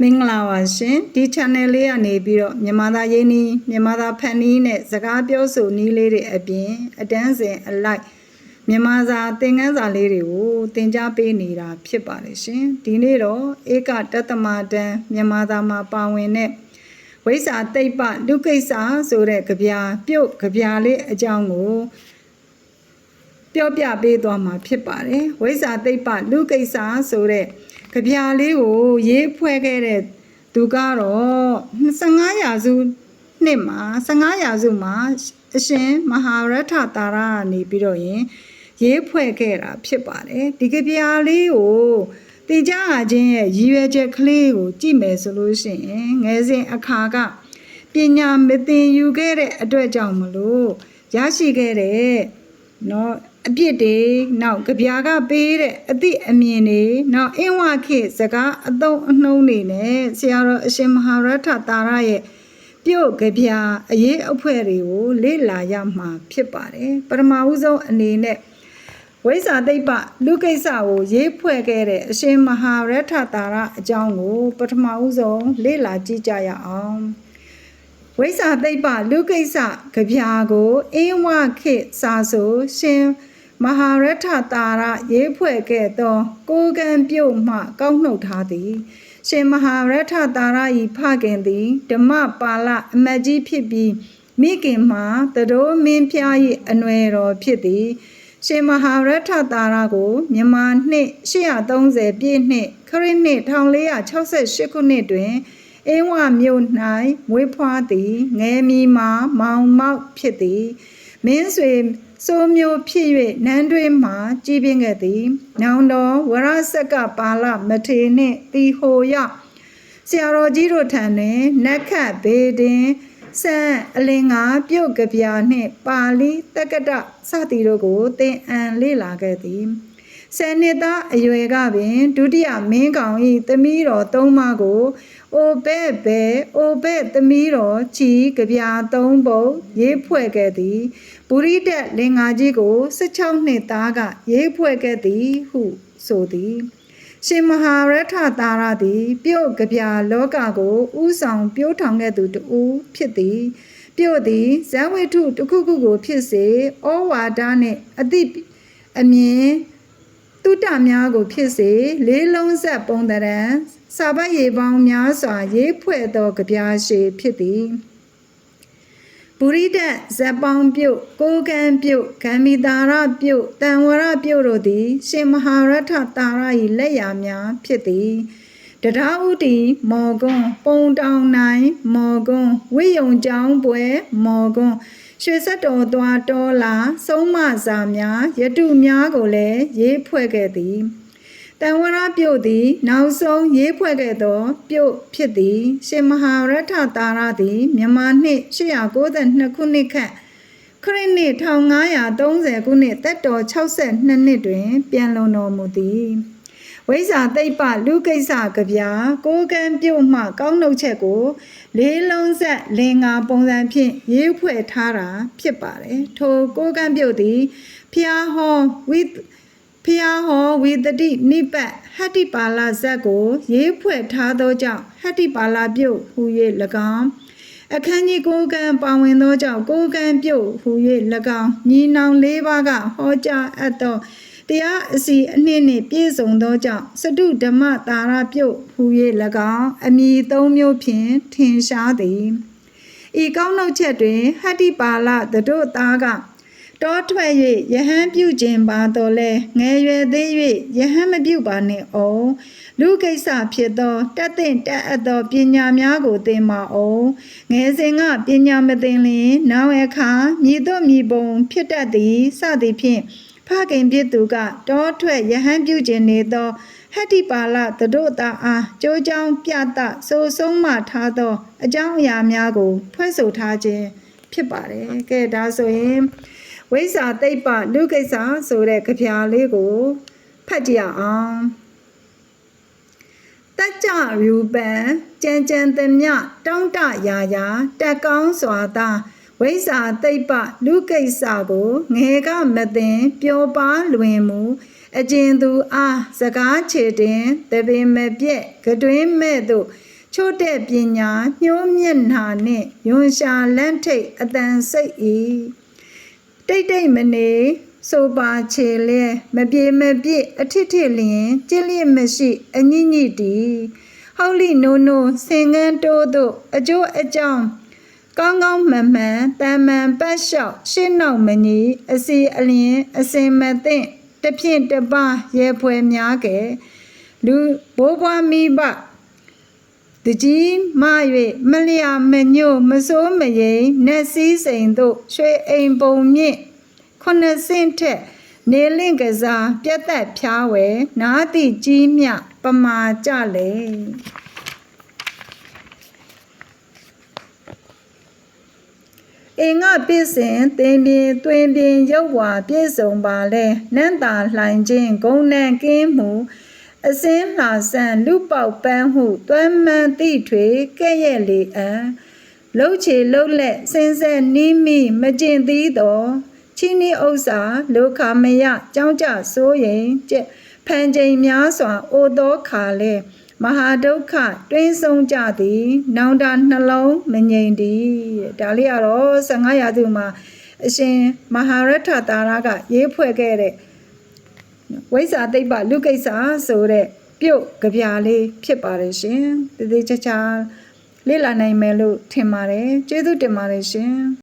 မင်္ဂလာပါရှင်ဒီ channel လေးကနေပြီးတော့မြန်မာသားရင်းနှီးမြန်မာသားဖန်နီးနဲ့စကားပြောဆိုနည်းလေးတွေအပြင်အတန်းစဉ်အလိုက်မြန်မာစာသင်ခန်းစာလေးတွေကိုသင်ကြားပေးနေတာဖြစ်ပါတယ်ရှင်ဒီနေ့တော့ဧကတသမတန်မြန်မာသားမှာပါဝင်တဲ့ဝိဇ္ဇာတိတ်ပလူကိစ္စဆိုတဲ့ကြပြပြုတ်ကြပြလေးအကြောင်းကို ပြောပြပေးသွားမှာဖြစ်ပါတယ်ဝိဇ္ဇာတိတ်ပလူကိစ္စဆိုတဲ့ကြပြလေးကိုရေးဖွဲ့ခဲ့တဲ့သူကတော့25ရာစုနှစ်မှာ15ရာစုမှာအရှင်မဟာရထတာရကနေပြီးတော့ရင်ရေးဖွဲ့ခဲ့တာဖြစ်ပါတယ်ဒီကြပြလေးကိုတင်ကြခြင်းရဲ့ရည်ရွယ်ချက်ကလေးကိုကြည့်မယ်ဆိုလို့ရှိရင်ငယ်စဉ်အခါကပညာမသင်ယူခဲ့တဲ့အတွက်ကြောင့်မလို့ရရှိခဲ့တဲ့နော် အပြစ်တွေနောက်ကြပြာကပေးတဲ့အသည့်အမြင်တွေနောက်အင်းဝခေတ်စကားအသုံးအနှုံးတွေနဲ့ဆရာတော်အရှင်မဟာရထတာရရဲ့ပြုတ်ကြပြာအရေးအဖွဲတွေကိုလေ့လာရမှာဖြစ်ပါတယ်ပထမဦးဆုံးအနေနဲ့ဝိဇ္ဇာတိတ်ပလူကိစ္စကိုရေးဖွဲ့ခဲ့တဲ့အရှင်မဟာရထတာရအကြောင်းကို ပထမဦးဆုံးလေ့လာကြည့်ကြရအောင်ဝိဇ္ဇာသိပ္ပလူကိစ္စကြပြာကိုအင်းဝခေတ်စာဆိုရှင် မဟာရထတာရရေးဖွဲ့ခဲ့သော ကိုကံပြုတ်မှကောက်နှုတ်ထားသည် ရှင်မဟာရထတာရဤဖခင်သည်ဓမ္မပါဠအမတ်ကြီးဖြစ်ပြီးမိခင်မှာတတော်မင်းဖျား၏အနွယ်တော်ဖြစ်သည် ရှင်မဟာရထတာရကိုမြန်မာနှစ်830ပြည့်နှစ်ခရစ်နှစ်1468ခုနှစ်တွင်အင်းဝမြို့၌မွေးဖွားသည်ငယ်မီမှာမောင်မောက်ဖြစ်သည်မင်းဆွေ စိုးမျိုးဖြစ်၍နန်းတွင်မှ ကြီးပြင်းခဲ့သည်နောင်တော်ဝရဆက်ကပါလမထေနှင့်တီဟိုရဆရာတော်ကြီးတို့ထံတွင်နက်ခတ်ဘေဒင်ဆန်အလင်္ကာပြုတ်ကပြာနှင့်ပါဠိတက္ကတစသည်တို့ကိုသင်အံလေ့လာခဲ့သည် ဆယ်နှစ်သားအရွယ်ကပင်ဒုတိယမင်းကောင်၏သမီးတော်သုံးပါးကိုအိုပဲ့ပဲအိုပဲ့သမီးတော်ချီကြပြာသုံးပုံရေးဖွဲ့ခဲ့သည်ပုရိဒတ်လင်္ကာကြီးကို16နှစ်သားကရေးဖွဲ့ခဲ့သည်ဟုဆိုသည်ရှင်မဟာရထတာရသည် ပြုတ်ကြပြလောကကိုဥဆောင်ပြိုးထောင်ခဲ့သူတူဖြစ်သည်ပြုတ်သည်ဇံဝိထုတစ်ခုခုကိုဖြစ်စေဩဝါဒနှင့်အတိအမြင် တုတ္တများကိုဖြစ်စေလေးလုံးဆက်ပုံတရံစာပတ်ရေပေါင်းများစွာရေးဖွဲ့သောကြပြရှည်ဖြစ်သည်ပုရိဒတ်ဇက်ပေါင်းပြုတ်ကိုကံပြုတ်ဂံမီတာရပြုတ်တန်ဝရပြုတ်တို့သည် ရှင်မဟာရထတာရ၏လက်ရာများဖြစ်သည် တရားဥတီမော်ကွန်းပုံတောင်နိုင်မော်ကွန်းဝိယုံကျောင်းပွဲမော်ကွန်းရွှေဆက်တော်သွားတော်လာဆုံးမစာများယတုများကိုလည်းရေးဖွဲ့ခဲ့သည်တန်ဝရပြုတ်သည် နောက်ဆုံးရေးဖွဲ့ခဲ့သော ပြုတ်ဖြစ်သည် ရှင်မဟာရထတာရသည်မြန်မာနှစ်892ခုနှစ်ခန့်ခရစ်နှစ်1530ခုနှစ်တက်တော်62နှစ်တွင် ပြန်လွန်တော်မူသည် ဝိဇ္ဇာသိပ္ပလူကိစ္စကဗျာကိုကံပြုတ်မှ ကောင်းနှုတ်ချက်ကို လေးလုံးဆက်လင်္ကာပုံစံဖြင့်ရေးဖွဲ့ထားတာဖြစ်ပါတယ်ထိုကိုကံပြုတ်သည်ဖျားဟောဝိဖျားဟောဝေတတိနိပတ်ဟတ္တိပါဠဇက်ကို ရေးဖွဲ့ထားသောကြောင့်ဟတ္တိပါဠပြုတ်ဟူ၍၎င်းအခန်းကြီးကိုကံပါဝင်သောကြောင့်ကိုကံပြုတ်ဟူ၍၎င်းညီနောင်၄ပါးကဟောကြားအပ်သော တရားအစီအနှစ်နှင့်ပြည့်စုံသောကြောင့်စတုဓမ္မတာရပြုတ်ဟူ၍၎င်းအမည်သုံးမျိုးဖြင့်ထင်ရှားသည်ဤကောင်းနှုတ်ချက်တွင်ဟတ္တိပါဠသတို့သားကတောထွက်၍ယဟန်ပြုခြင်းပါတော်လဲငယ်ရွယ်သေး၍ယဟန်မပြုပါနှင့်အောင်လူကိစ္စဖြစ်သောတတ်သင့်တတ်အပ်သောပညာများကိုသင်ပါအောင်ငယ်စဉ်ကပညာမသင်လျင် နောက်အခါမြည်သောမြည်ပုံ ဖြစ်တတ်သည်စသည်ဖြင့် ဖခင်ဖြစ်သူကတောထွက်ယဟန်ပြုခြင်းနေသောဟတ္တိပါဠသတို့သားအားကြိုးကြောင်းပြတဆိုဆုံးမထားသော အကြောင်းအရာများကို ဖွဲ့ဆိုထားခြင်းဖြစ်ပါတယ်။ကဲဒါဆိုရင်ဝိဇ္ဇာတိတ်ပလူကိစ္စဆိုတဲ့ကြပြာလေးကိုဖတ်ကြည့်အောင်။တကြ္ကြရူပံကြံကြံသမျှတောင်းတရာရာတက်ကောင်းစွာသာ ဝိဇ္ဇာတိတ်ပလူကိစ္စကိုငယ်ကမသိင်ပျော်ပါလွင်မူအကျဉ်သူအားစကားခြေတင်တပင်မပြက်ကတွင်မဲ့သို့ချို့တဲ့ပညာညှိုးမျက်နှာနှင့်ယွန်ရှာလန့်ထိတ်အတန်စိတ်ဤတိတ်တိတ်မနေဆိုပါချေလဲမပြေမပြည့်အထစ်ထစ်လျင်ကြည်လျက်မရှိအညိညိတီဟောက်လိနိုးနိုးစင်ငန်းတိုးသို့အကျိုးအကြောင်း ကောင်းကောင်းမှန်မှန်တန်မှန်ပတ်လျှောက်ရှင်းနောက်မညီအစီအလျင်အစင်မသိင့်တစ်ဖြင့်တစ်ပါးရဲဖွဲများကဲလူဘိုးဘွားမိဘတကြီးမ၍မလျာမညို့မစိုးမရိန်နက်စည်းစိန်တို့ရွှေအိမ်ပုံမြင့်ခုနှစ်ဆင့်ထက်နေလင့်ကစားပြတ်သက်ဖြားဝဲနားတိကြီးမြပမာကြလေ အင်္ဂပစ္စင်သင်ပြင်းတွင်ပြင်းရုပ်ဝါပြည့်စုံပါလဲနန်းတာလှိုင်ခြင်းဂုံနံကင်းမှုအစင်းလှဆန်လူပေါက်ပန်းဟုတွမ်းမှန်တိထွေကဲ့ရဲ့လေအံလှုပ်ချေလှုပ်လက်စင်ဆက်နီးမိမကျင်သေးတော့ချင်းနီဥစ္စာလောကမယကြောင်းကြစိုးရင်ကျက်ဖန်ချိန်များစွာအိုသောခါလဲ မဟာဒုက္ခတွင်းဆုံးကြသည် နောင်တနှလုံးမငြိမ်သည်တဲ့ဒါလေးကတော့15ရာစုမှာအရှင်မဟာရထတာရကရေးဖွဲ့ခဲ့တဲ့ဝိဇ္ဇာတိတ်္ပလူကိစ္စဆိုတဲ့ပြုတ်ကြပြလေးဖြစ်ပါတယ်ရှင်တည်တည်ချာချာလေ့လာနိုင်မယ်လို့ထင်ပါတယ်ကျေးဇူးတင်ပါတယ်ရှင်